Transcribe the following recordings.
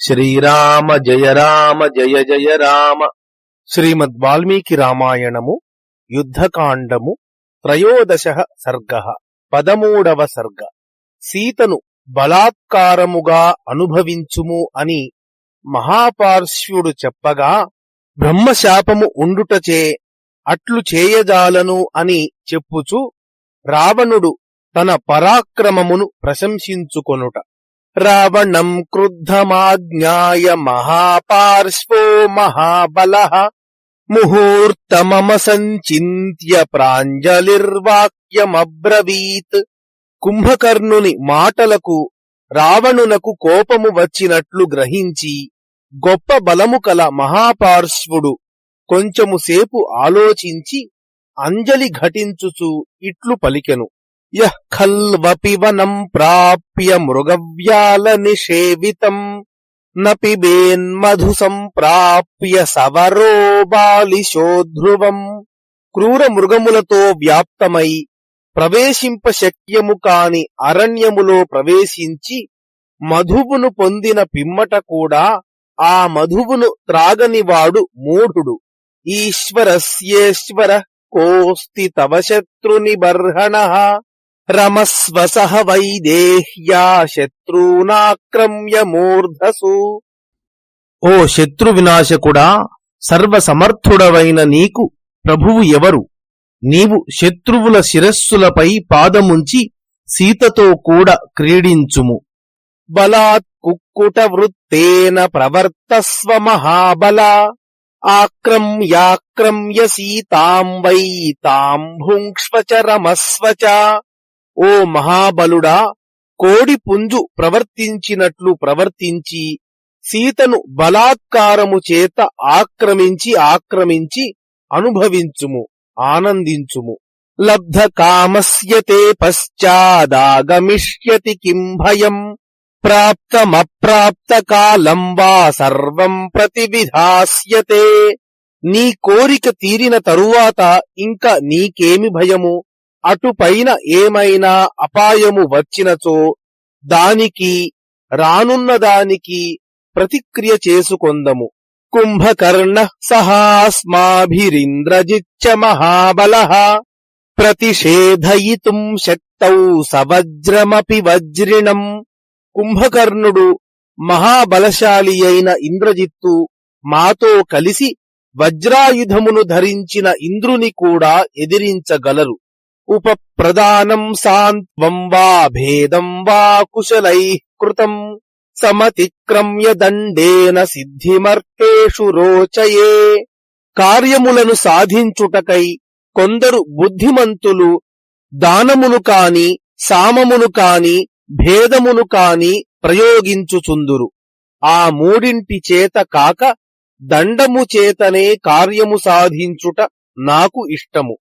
శ్రీరామ జయ రామ జయ జయ రామ. శ్రీమద్ వాల్మీకి రామాయణము యుద్ధకాండము త్రయోదశ సర్గ పదమూడవ సర్గ. సీతను బలాత్కారముగా అనుభవించుము అని మహాపార్శ్వుడు చెప్పగా బ్రహ్మశాపము ఉండుటచే అట్లు చేయజాలను అని చెప్పుచు రావణుడు తన పరాక్రమమును ప్రశంసించుకొనుట. రావణం క్రుద్ధమాజ్ఞాయ మహాపార్శ్వో మహాబల ముహూర్తమమ సంచింత్య ప్రాంజలిర్వాక్యమబ్రవీత్ కుంభకర్ణుని మాటలకు రావణునకు కోపము వచ్చినట్లు గ్రహించి గొప్ప బలము కల మహాపార్శ్వుడు కొంచెము సేపు ఆలోచించి అంజలి ఘటించుచు ఇట్లు పలికెను. యః ఖల్వపివనం ప్రాప్య మృగవ్యాల నిషేవితం నపిబేన్మధు సంప్రాప్య సవరో బాలిశోధ్రువం క్రూర మృగములతో వ్యాప్తమై ప్రవేశింప శక్యము కాని అరణ్యములో ప్రవేశించి మధువును పొందిన పిమ్మట కూడా ఆ మధువును త్రాగనివాడు మూఢుడు. ఈశ్వరస్యేశ్వర కోస్తి తవ శత్రుని బర్హణ రమస్వ సహ వైదేహ్యా శత్రూనాక్రమ్య మూర్ధసు ఓ శత్రు వినాశకుడా సర్వసమర్థుడవైన నీకు ప్రభువు ఎవరు? నీవు శత్రువుల శిరస్సులపై పాదముంచి సీతతో కూడా క్రీడించుము. బలాత్ కుక్కుట వృత్తేన ప్రవర్తస్వ మహాబల ఆక్రమ్యాక్రమ్య సీతాం వై తాం భుంక్ష్వచ రమస్వచ ఓ మహాబలుడా కోడి పుంజు ప్రవర్తించినట్లు ప్రవర్తించి సీతను బలాత్కారము చేత ఆక్రమించి ఆక్రమించి అనుభవించుము ఆనందించుము. లబ్ధ కామస్యతే పశ్చాదాగమిష్యతి కిం భయం ప్రాప్తమప్రాప్త కాలం వా సర్వం ప్రతివిధాస్యతే నీ కోరిక తీరిన తరువాత ఇంకా నీకేమి భయము? అటుపైన ఏమైనా అపాయము వచ్చినచో దానికి రానున్న దానికి ప్రతిక్రియ చేసుకొందము. కుంభకర్ణ సహాస్మాభిరింద్రజిచ్చ మహాబల ప్రతిషేధయితుం శక్తౌ సవజ్రమపి వజ్రిణం. కుంభకర్ణుడు మహాబలశాలి అయిన ఇంద్రజిత్తు మాతో కలిసి వజ్రాయుధమును ధరించిన ఇంద్రుని కూడా ఎదిరించగలరు. ఉపప్రదానం సాంత్వం వా భేదం వా కుశలై కృతం సమతిక్రమ్య దండేన సిద్ధిమర్తేషు రోచయే. కార్యములను సాధించుటకై కొందరు బుద్ధిమంతులు దానమును కాని సామమును కాని భేదమును కాని ప్రయోగించుచుందురు. ఆ మూడింటి చేత కాక దండము చేతనే కార్యము సాధించుట నాకు ఇష్టము.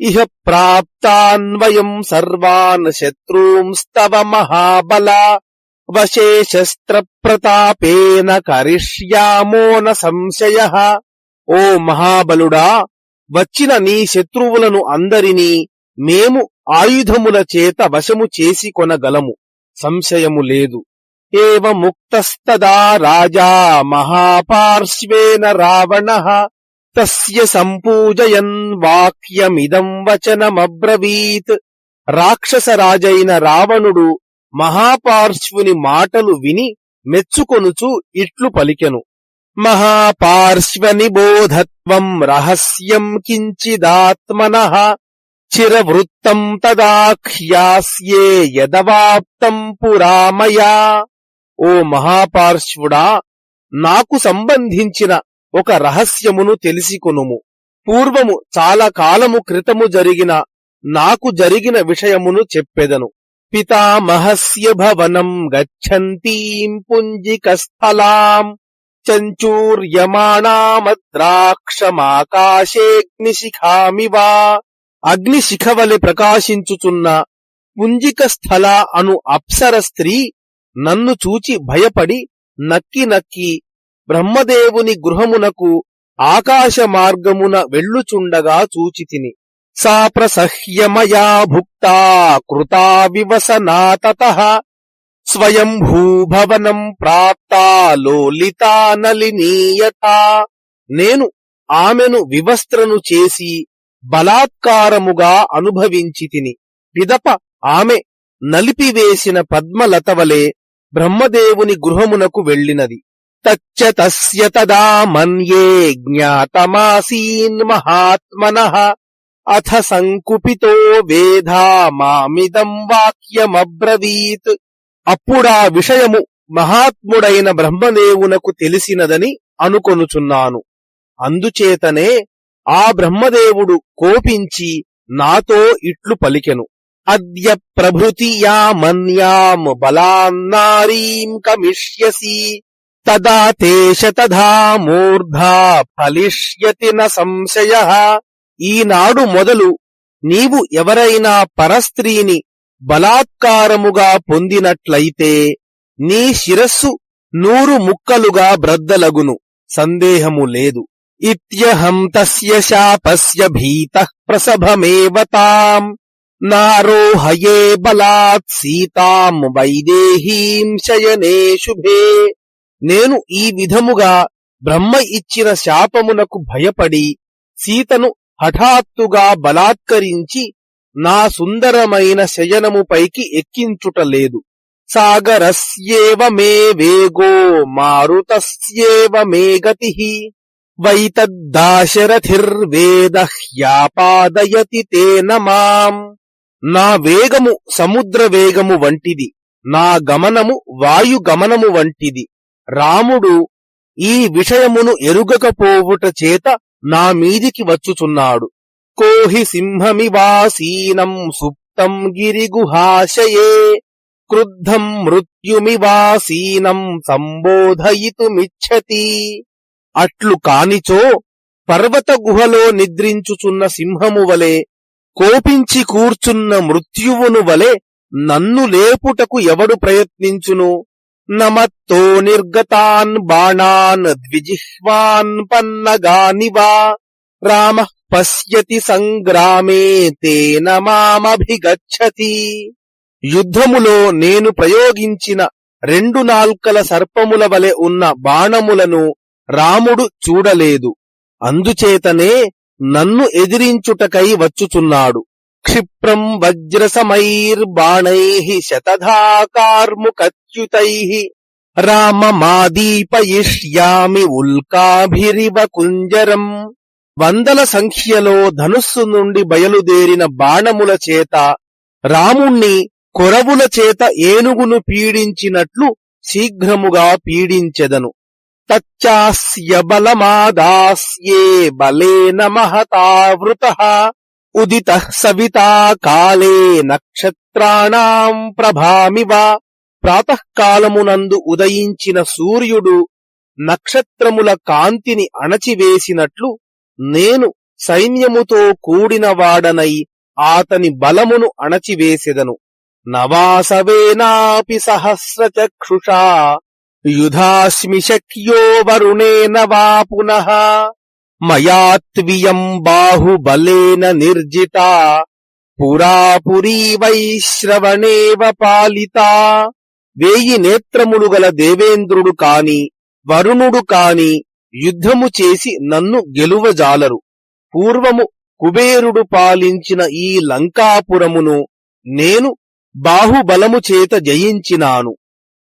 ఇహ ప్రాప్తాన్వయం సర్వాన్ శత్రూంస్తవ మహాబల వశే శస్త్ర ప్రతాపేన కరిష్యామో న సంశయ। ఓ మహాబలుడా వచ్చిన నీ శత్రువులను అందరినీ మేము ఆయుధముల చేత వశము చేసి కొనగలము సంశయము లేదు। ఏవ ముక్తస్తదా రాజా మహాపార్శ్వేన రావణ। తస్య సంపూజయన్ వాక్యమిదం వచనమబ్రవీత్ రాక్షసరాజైన రావణుడు మహాపార్శ్వుని మాటలు విని మెచ్చుకొనుచు ఇట్లు పలికెను మహాపార్శ్వనిబోధత్వం రహస్యం కించిదాత్మన చిరవృత్తం తదాఖ్యాస్యే యదవాప్తం పురామయా ఓ మహాపార్శ్వుడా నాకు సంబంధించిన ఒక రహస్యమును తెలిసికొనుము. పూర్వము చాలా కాలము క్రితము జరిగిన నాకు జరిగిన విషయమును చెప్పెదను. పితామహస్య భవనం గచ్చంతీం పుంజికస్థలాం చంచూర్యమాణామద్రాక్షమాకాశేగ్నిశిఖామివా అగ్నిశిఖవలి ప్రకాశించుచున్న పుంజిక స్థల అను అప్సర స్త్రీ నన్ను చూచి భయపడి నక్కి నక్కి బ్రహ్మదేవుని గృహమునకు ఆకాశ మార్గమున వెళ్ళుచుండగా చూచితిని. సా ప్రసహ్యమయా భుక్తా కృతా వివసనాతత స్వయంభూభవనం ప్రాప్తా లోలితా నలినీయత. నేను ఆమెను వివస్త్రను చేసి బలాత్కారముగా అనుభవించి తిని పిదప ఆమె నలిపివేసిన పద్మలతవలే బ్రహ్మదేవుని గృహమునకు వెళ్ళినది. తచ్చ తస్య తదా మన్యే జ్ఞాతమాసీన్ మహాత్మనః అథ సంకుపితో వేధా మామిదం వాక్యమబ్రవీత్ అప్పుడా విషయము మహాత్ముడైన బ్రహ్మదేవునకు తెలిసినదని అనుకొనుచున్నాను। అందుచేతనే ఆ బ్రహ్మదేవుడు కోపించి నాతో ఇట్లు పలికెను। అద్య ప్రభృతి యామన్యాం బలాన్నారీం కమిష్యసి। తదా తేష తథా మూర్ధా ఫలిష్యతి న సంశయ. ఈనాడు మొదలు నీవు ఎవరైనా పరస్త్రీని బలాత్కారముగా పొందినట్లయితే నీ శిరస్సు నూరు ముక్కలుగా బ్రద్దలగును సందేహము లేదు. ఇత్యహం తస్య శాపస్య భీత ప్రసభమేవతాం నారోహయే బలాత్ సీతాం వైదేహీం శయనే శుభే నేను ఈ విధముగా బ్రహ్మ ఇచ్చిన శాపమునకు భయపడి సీతను హఠాత్తుగా బలాత్కరించి నా సుందరమైన శయనముపైకి ఎక్కించుటలేదు సాగరస్యేవ మే వేగో మారుతస్యేవ మే గతి వైతద్దాశరథిర్వేద హ్యాపాదయతి తేన మాం. నా వేగము సముద్ర వేగము వంటిది. నా గమనము వాయు గమనము వంటిది. రాముడు ఈ విషయమును ఎరుగకపోవుట చేత నా మీదికి వచ్చుచున్నాడు. కోహి సింహమివాసీనం సుప్తం గిరిగుహాశయే క్రుద్ధం మృత్యుమివాసీనం సంబోధయితుమిచ్చతి. అట్లు కానిచో పర్వత గుహలో నిద్రించుచున్న సింహము వలె కోపించి కూర్చున్న మృత్యువును వలె నన్ను లేపుటకు ఎవడు ప్రయత్నించును? నమత్తో నిర్గతాన్ బాణాన్ ద్విజిహ్వాన్ పన్నగానివా రామ పశ్యతి సంగ్రామే తేన మామభిగచ్చతి యుద్ధములో నేను ప్రయోగించిన రెండు నాల్కల సర్పముల వలె ఉన్న బాణములను రాముడు చూడలేదు అందుచేతనే నన్ను ఎదిరించుటకై వచ్చుచున్నాడు క్షిప్రం వజ్రసమైర్బాణై శతధాకార్ముకచ్యుతై రామమాదీపయిష్యామి ఉల్కాభిరివ కుంజరం వందల సంఖ్యలో ధనుస్సు నుండి బయలుదేరిన బాణముల చేత రాముణ్ణి కొరవుల చేత ఏనుగును పీడించినట్లు శీఘ్రముగా పీడించెదను. తచ్చాస్య బలమాదాస్యే బలేన మహతావృత ఉదిత సవితా కాలే నక్షత్రాణం ప్రభామివ ప్రాతకాలమునందు ఉదయించిన సూర్యుడు నక్షత్రముల కాంతిని అణచివేసినట్లు నేను సైన్యముతో కూడినవాడనై ఆతని బలమును అణచివేసెదను. నవాసవేనాపి సహస్రచక్షుషా. యుధాస్మి శక్యో వరుణేన వా పునః. మయాత్వియం బాహుబలేన నిర్జిత పురాపురీ వైశ్రవణేవ పాలిత. వేయి నేత్రములు గల దేవేంద్రుడు కాని వరుణుడు కాని యుద్ధము చేసి నన్ను గెలువజాలరు. పూర్వము కుబేరుడు పాలించిన ఈ లంకాపురమును నేను బాహుబలము చేత జయించినాను.